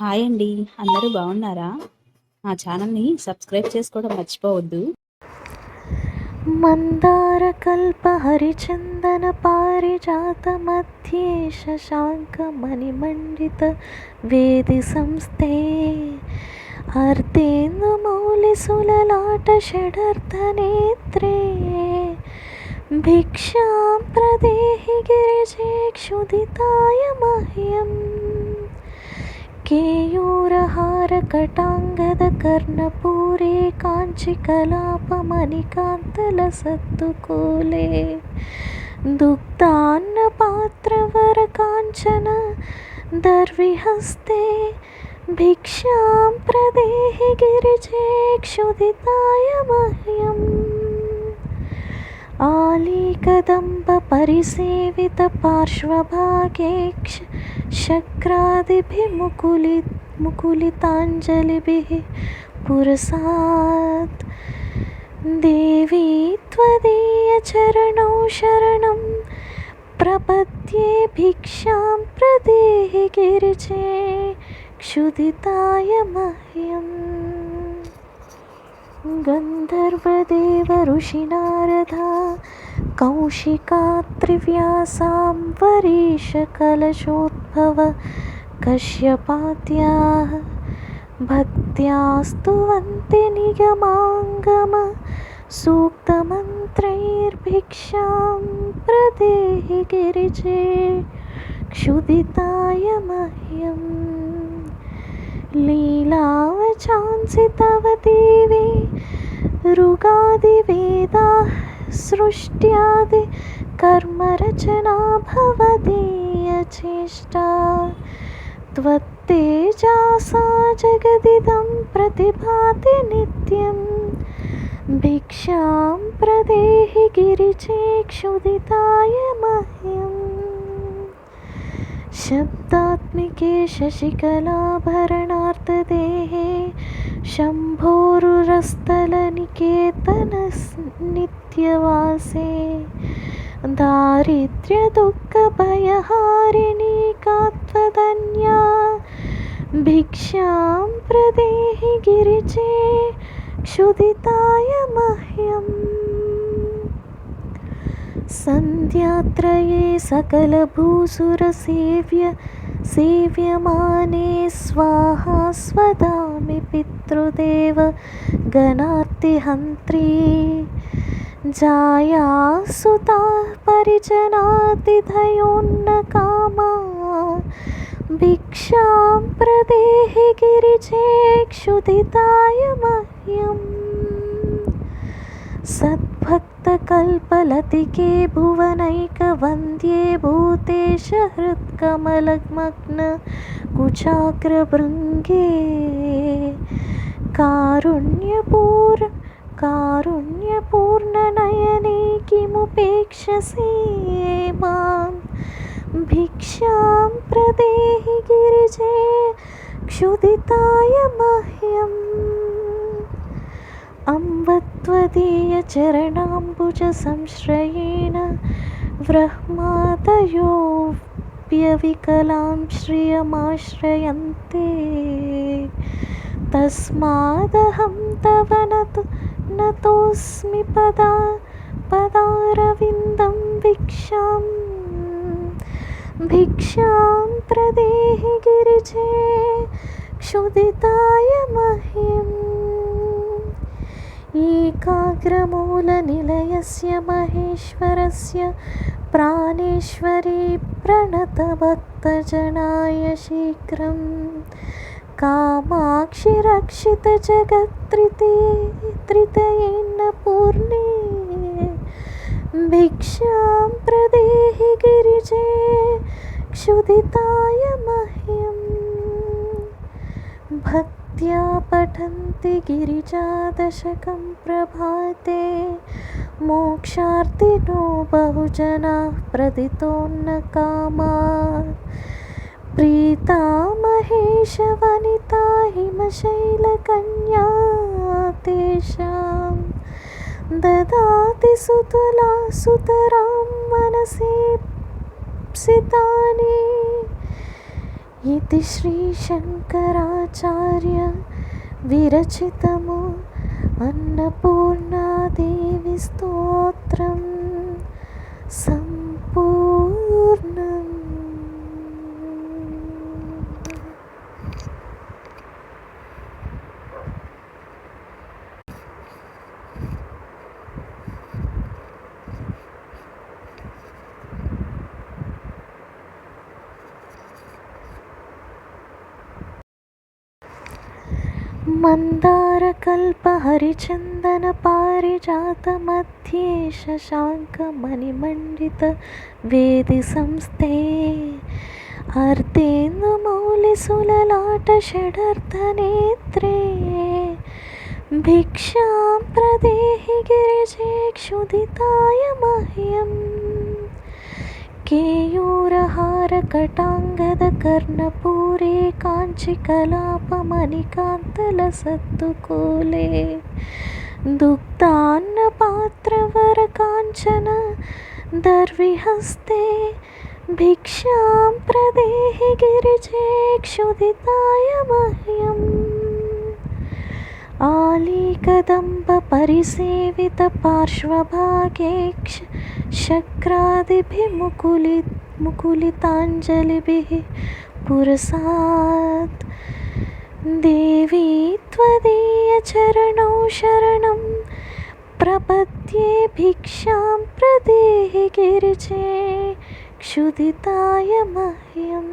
Hi అండి. అందరూ బాగున్నారా? నా ఛానల్ని సబ్స్క్రైబ్ చేసుకోవడం మర్చిపోవద్దు. మందార కల్ప హరిచందన పారిజాత మధ్యే శశాంక మణిమండిత వేది సంస్థే. అర్ధేందు మౌలి సులలాట షడర్థ నేత్రే. భిక్షాం ప్రదేహి గిరిజేక్షుదితాయ మహ్యం. केयूरहारकटाङ्गदकर्णपूरे काञ्चिकलापमणिकान्तलसत्तुकूले। दुग्धान्नपात्रवरकाञ्चन दर्विहस्ते भिक्षां प्रदेहि गिरिजे क्षुदिताय मह्यम्। आलीकदम्बपरिसेवितपार्श्वभागे शक्रादिभिमुकुलि मुकुलिताञ्जलिभिः पुरसात्। देवी त्वदीयचरणौ शरणं, प्रपद्ये भिक्षां प्रदेहि गिरिजे, क्षुदिताय मह्यम् गन्धर्वदेव ऋषिनारदा कौशिकात्रिव्यासां वरीशकलशोद्भव कश्यपाद्याः भक्त्या स्तुवन्ति निगमाङ्गम सूक्तमन्त्रैर्भिक्षां प्रदेहि गिरिजे क्षुदिताय मह्यम् लीलावचांसि तव देवी ऋगादिवेदाः सृष्ट्यादि कर्मरचना भवदीयचेष्टा त्वत्तेजासा जगदिदं प्रतिभाति नित्यं भिक्षां प्रदेहि गिरिजे क्षुदिताय मह्यम् शब्दात्मिके शशिकलाभरणार्तदेहे शम्भोरुरस्थलनिकेतननित्यवासे दारिद्र्यदुःखभयहारिणी कात्वदन्या भिक्षां प्रदेहि गिरिजे क्षुदिताय मह्यम् सन्ध्यात्रये सकलभूसुरसेव्य सेव्यमाने स्वाहा स्वदामि पितृदेव गणार्तिहन्त्री जाया सुता परिजनातिथयोन्नकामा भिक्षां प्रदेहि गिरिजे क्षुदिताय मह्यम्। सद्भक्तकल्पलतिके भुवनैकवन्द्ये भूतेश हृत्कमलमग्न कुचाग्रभृङ्गे। कारुण्यपूर् कारुण्यपूर्णनयने किमुपेक्षसे मां भिक्षां प्रदेहि गिरिजे क्षुदिताय मह्यम् अम्बत्वदीयचरणाम्बुजसंश्रयेण ब्रह्मादयोऽप्यविकलां श्रियमाश्रयन्ते तस्मादहं तव नतु नतोऽस्मि पदा पदारविन्दं भिक्षां भिक्षां प्रदेहि गिरिजे क्षुदिताय मह्यम् एकाग्रमूलनिलयस्य महेश्वरस्य प्राणेश्वरी प्रणतभक्तजनाय शीघ्रं कामाक्षि रक्षितजगत्त्रिते त्रितयेन्न पूर्णे भिक्षां प्रदेहि गिरिजे क्षुदिताय मह्यम्। भक्त्या पठन्ति गिरिजादशकं प्रभाते मोक्षार्थिनो बहुजनाः प्रदितोन्नकामा प्रीता महेशवनिता हिमशैलकन्या तेषां ददाति सुतुला सुतरां मनसि सितानि ఇది శ్రీశంకరాచార్య విరచితము అన్నపూర్ణాదేవి స్తోత్రం సంపూర్ణం मन्दारकल्पहरिचन्दनपारिजातमध्ये शशाङ्कमणिमण्डितवेदिसंस्थे अर्धेन्दुमौलिसुललाटषडर्थनेत्रे भिक्षां प्रदेहि गिरिजे क्षुदिताय मह्यम् కేయూరహారకటాంగద కర్ణపూరే కాంచికలాపమని కాంతల సత్తుకోలే దుగ్ధాన్న పాత్రవర కాంచన దర్విహస్తే భిక్షాం ప్రదేహి గిరిచేక్షుదితాయ మహ్యం ఆలీకదంబ పరిసేవిత పార్శ్వభాగేక్ష शक्रादिभिः मुकुलिताञ्जलिभिः पुरसात्। देवी त्वदीयचरणौ शरणं प्रपद्ये भिक्षां प्रदेहि गिरिजे क्षुदिताय मह्यम्।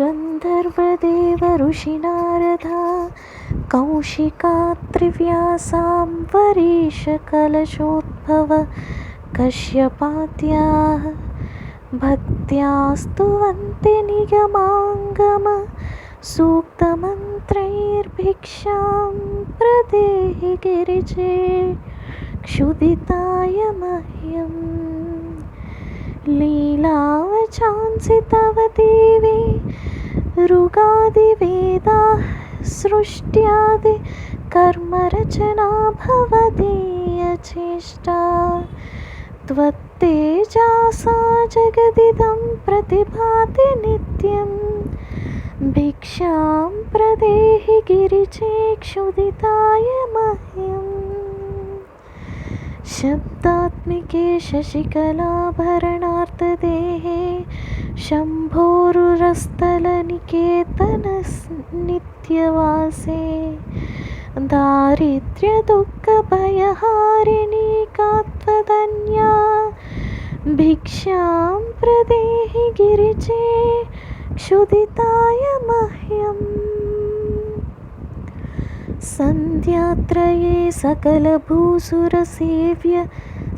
गन्धर्वदेव ऋषिनारदा कौशिका त्रिव्यासां वरीशकलशोद्भव कश्यपाद्याः भक्त्या स्तुवन्ति निगमाङ्गम सूक्तमन्त्रैर्भिक्षां प्रदेहि गिरिजे क्षुदिताय मह्यम् लीलावचांसि तव देवी ऋगादिवेदा सृष्ट्यादि कर्मरचना भवदीयचेष्टा त्वत्तेजासा जगदिदं प्रतिभाति नित्यं। भिक्षां प्रदेहि गिरिचेक्षुदिताय मह्यम्। शब्दात्मिके शशिकलाभरणार्तदेहे शम्भोरुरस्थलनिकेतननित्यवासे दारिद्र्यदुःखभयहारिणी कात्वदन्या भिक्षां प्रदेहि गिरिजे क्षुदिताय मह्यम् सन्ध्यात्रये सकलभूसुरसेव्य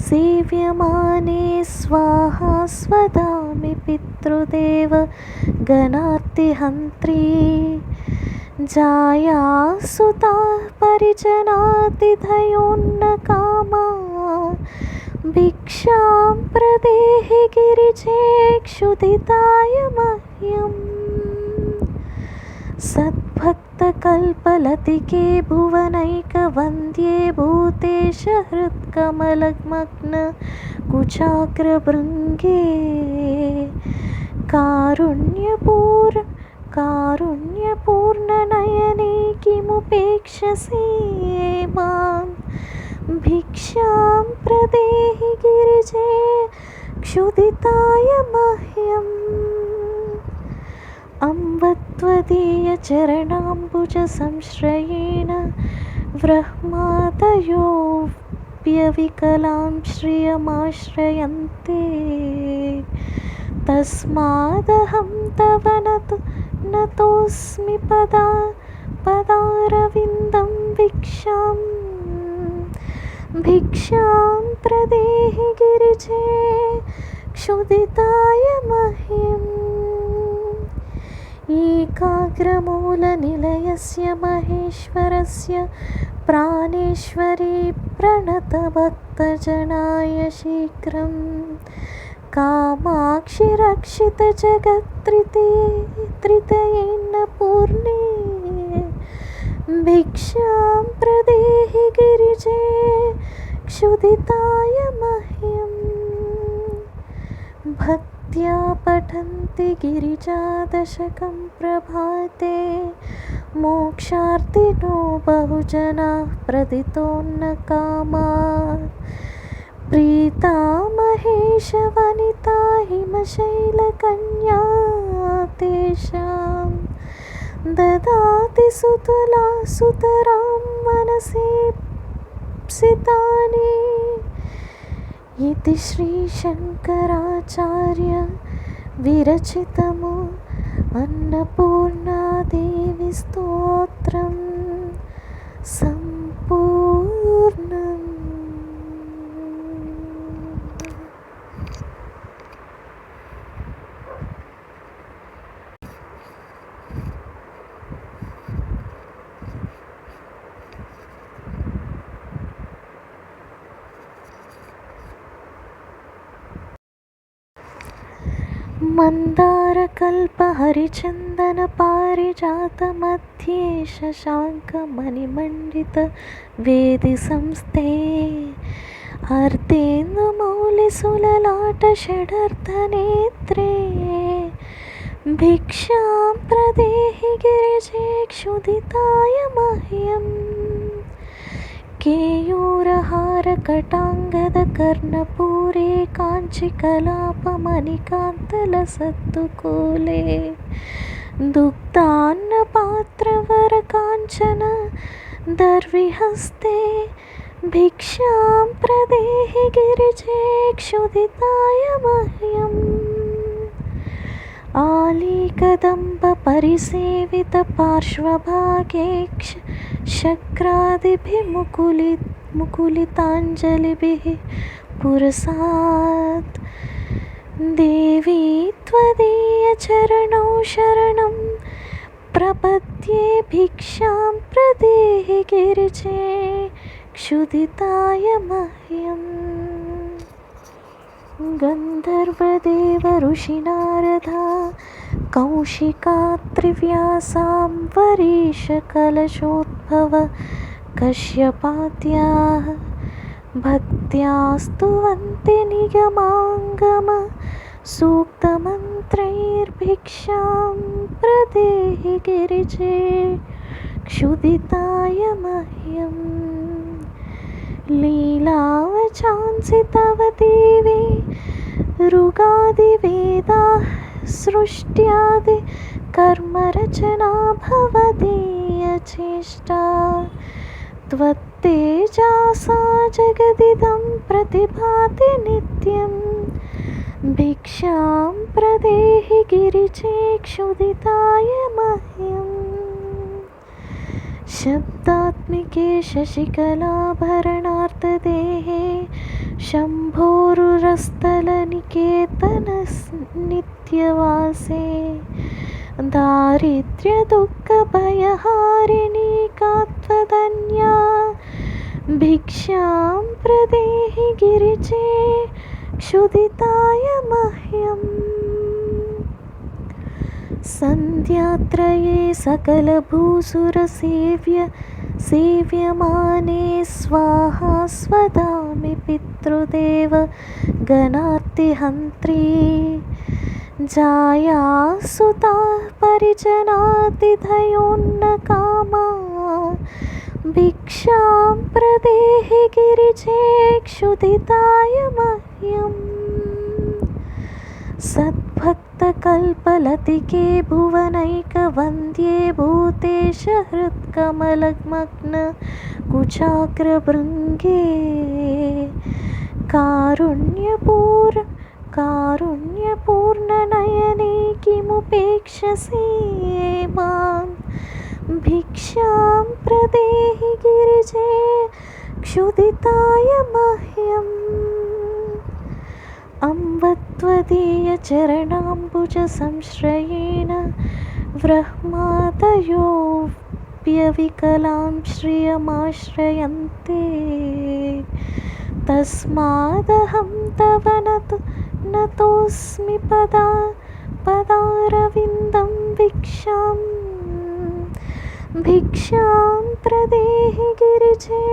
सेव्यमाने स्वाहा स्वदामि पितृदेव गणार्तिहन्त्री जाया सुता परिजनातिथयोन्नकामा। भिक्षां प्रदेहि गिरिजे क्षुदिताय मह्यम् सद्भक्तकल्पलतिके भुवनैकवन्द्ये भूतेश हृत्कमलमग्न कुचाग्रभृङ्गे कारुण्यपूर कारुण्यपूर्णनयने किमुपेक्षसे मां भिक्षां प्रदेहि गिरिजे क्षुदिताय मह्यम् अम्बत्वदीयचरणाम्बुजसंश्रयेण ब्रह्मादयोऽप्यविकलां श्रियमाश्रयन्ते तस्मादहं तव नतु नतोऽस्मि पदा पदारविन्दं भिक्षां भिक्षां प्रदेहि गिरिजे क्षुदिताय मह्यम् एकाग्रमूलनिलयस्य महेश्वरस्य प्राणेश्वरी प्रणतभक्तजनाय शीघ्रं कामाक्षि रक्षितजगत्त्रिते त्रितयेन्न पूर्णे भिक्षां प्रदेहि गिरिजे क्षुदिताय मह्यम् भक्त्या पठ पठन्ति गिरिजादशकं प्रभाते। मोक्षार्थिनो बहुजनाः प्रदितोन्नकामा प्रीता महेशवनिता हिमशैलकन्या तेषां ददाति सुतुला सुतरां ఇది శ్రీ శంకరాచార్య విరచితము అన్నపూర్ణాదేవి స్తోత్రం. సంపూర్ణ मन्दारकल्पहरिचन्दनपारिजातमध्ये शशाङ्कमणिमण्डितवेदिसंस्थे अर्धेन्दुमौलिसुललाटषडर्थनेत्रे भिक्षां प्रदेहि गिरिजे क्षुदिताय मह्यम् కేయూరహారకటాంగద కర్ణపూరే కాంచికలాపమని కాంతల సత్తుకోలే దుగ్ధాన్న పాత్రవర కాంచన దర్విహస్తే భిక్షాం ప్రదేహి గిరిచేక్షుదితాయ మహ్యం ఆలీకదంబ పరిసేవిత పార్శ్వభాగేక్ష शक्रादिभिः मुकुलिताञ्जलिभिः पुरसात्। देवी त्वदीयचरणौ शरणं प्रपद्ये भिक्षां प्रदेहि गिरिजे क्षुदिताय मह्यम्। गन्धर्वदेवऋषिनारदा कौशिका त्रिव्यासां वरीशकलशोद्भव कश्यपाद्याः भक्त्या स्तुवन्ति निगमाङ्गम सूक्तमन्त्रैर्भिक्षां प्रदेहि गिरिजे क्षुदिताय मह्यम् लीलावचांसि तव देवी ऋगादिवेदाः सृष्ट्यादि कर्मरचना भवदीयचेष्टा त्वत्तेजासा जगदिदं प्रतिभाति नित्यं। भिक्षां प्रदेहि गिरिजे क्षुदिताय मह्यम् शब्दात्मिके शशिकलाभरणार्तदेहे शम्भोरुरस्थलनिकेतननित्यवासे दारिद्र्यदुःखभयहारिणी का त्वदन्या भिक्षां प्रदेहि गिरिजे क्षुदिताय मह्यम् सन्ध्यात्रये सकलभूसुरसेव्य सेव्यमाने स्वाहा स्वदामि पितृदेव गणार्तिहन्त्री जाया सुता परिजनातिथयोन्नकामा भिक्षां प्रदेहि गिरिजे क्षुदिताय मह्यम्। सद्भक्तकल्पलतिके भुवनैकवन्द्ये भूतेश हृत्कमलमग्न कुचाग्रभृङ्गे। कारुण्यपूर कारुण्यपूर्णनयने किमुपेक्षसे मां भिक्षां प्रदेहि गिरिजे क्षुदिताय मह्यम् अम्बत्वदीयचरणाम्बुजसंश्रयेण ब्रह्मादयोऽप्यविकलां श्रियमाश्रयन्ते तस्मादहं तव नतु नतोऽस्मि पदा पदारविन्दं भिक्षां भिक्षां प्रदेहि गिरिजे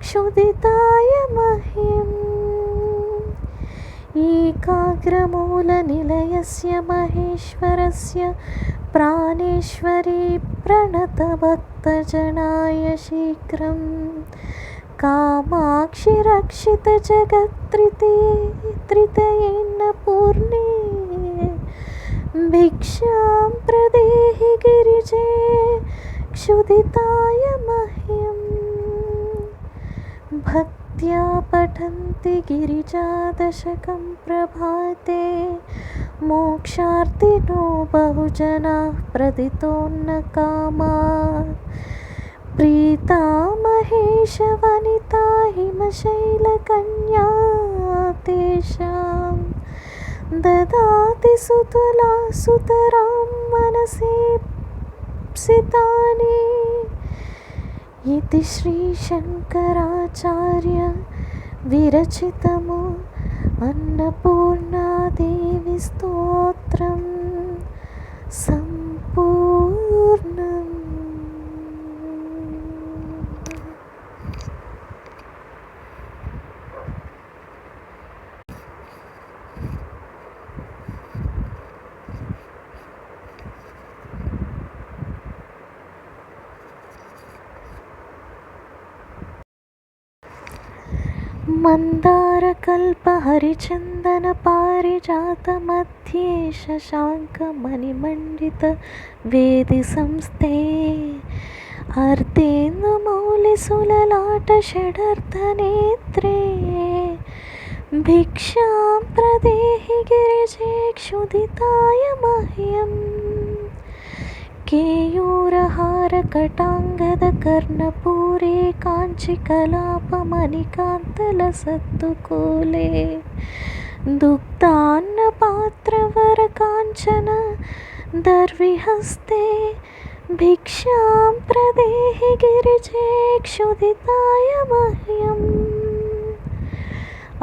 क्षुदिताय मह्यम् एकाग्रमूलनिलयस्य महेश्वरस्य प्राणेश्वरी प्रणतभक्तजनाय शीघ्रं कामाक्षि रक्षितजगत्त्रिते त्रितयेन्नपूर्णे भिक्षां प्रदेहि गिरिजे क्षुदिताय मह्यम्। भक्त्या पठन्ति गिरिजादशकं प्रभाते मोक्षार्थिनो बहुजनाः ప్రీతా మహేష వనితా హిమశైలకన్యా తేషాం దదాతి సుతులా సుతరాం మనసేప్సితాని ఇది శ్రీశంకరాచార్య విరచితము అన్నపూర్ణాదేవి స్తోత్రం సం मन्दारकल्पहरिचन्दनपारिजातमध्ये शशाङ्कमणिमण्डितवेदिसंस्थे अर्धेन्दुमौलिसुललाटषडर्थनेत्रे भिक्षां प्रदेहि गिरिजे क्षुदिताय मह्यम् केयूरहारकटाङ्गदकर्णपूरे काञ्चिकलापमणिकान्तलसत्तुकूले दुग्धान्नपात्रवरकाञ्चन दर्विहस्ते भिक्षां प्रदेहि गिरिजे क्षुदिताय मह्यम्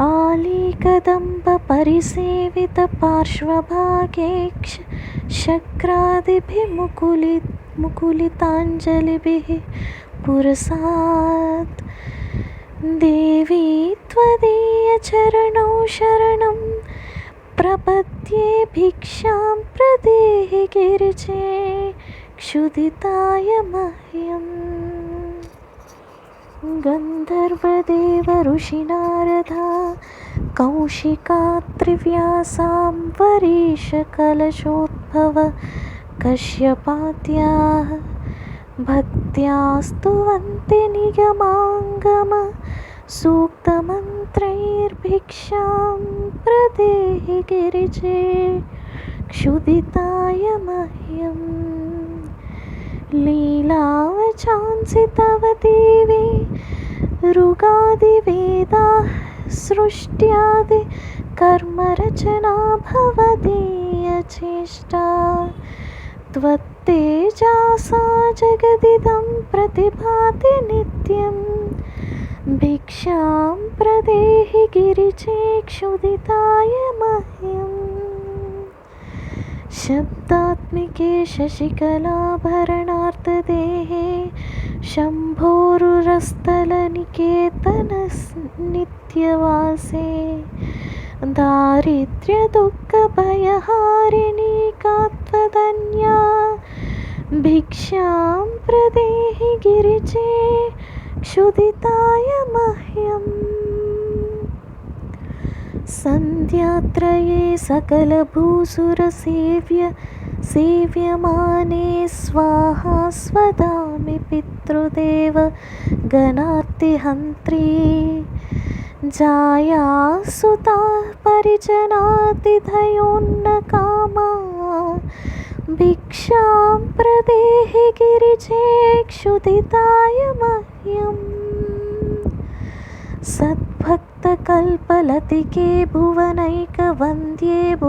आलीकदम्बपरिसेवितपार्श्वभागे क्ष शक्रादिभिः मुकुलिताञ्जलिभिः पुरसात्। देवी त्वदीयचरणौ शरणं प्रपद्ये भिक्षां प्रदेहि गिरिजे क्षुदिताय मह्यम्। गन्धर्वदेवऋषिनारदा कौशिका त्रिव्यासां वरीशकलशोद्भव कश्यपाद्याः भक्त्या स्तुवन्ति निगमाङ्गम सूक्तमन्त्रैर्भिक्षां प्रदेहि गिरिजे क्षुदिताय मह्यम् लीलावचांसि तव देवी ऋगादिवेदाः सृष्ट्यादि कर्मरचना भवदीयचेष्टा त्वत्तेजासा जगदिदं प्रतिभाति नित्यं भिक्षां प्रदेहि गिरिजे क्षुदिताय मह्यम् शब्दात्मिके शशिकलाभरणार्तदेहे शम्भोरुरस्थलनिकेतननित्यवासे दारिद्र्यदुःखभयहारिणी का त्वदन्या भिक्षां प्रदेहि गिरिजे क्षुदिताय मह्यम् सन्ध्यात्रये सकलभूसुरसेव्य सेव्यमाने स्वाहा स्वदामि पितृदेव गणार्तिहन्त्री जाया सुता परिजनातिथयोन्नकामा भिक्षां प्रदेहि गिरिजे क्षुदिताय मह्यम् सद्भक्तकल्पलतिके भुवनैकवन्द्ये भु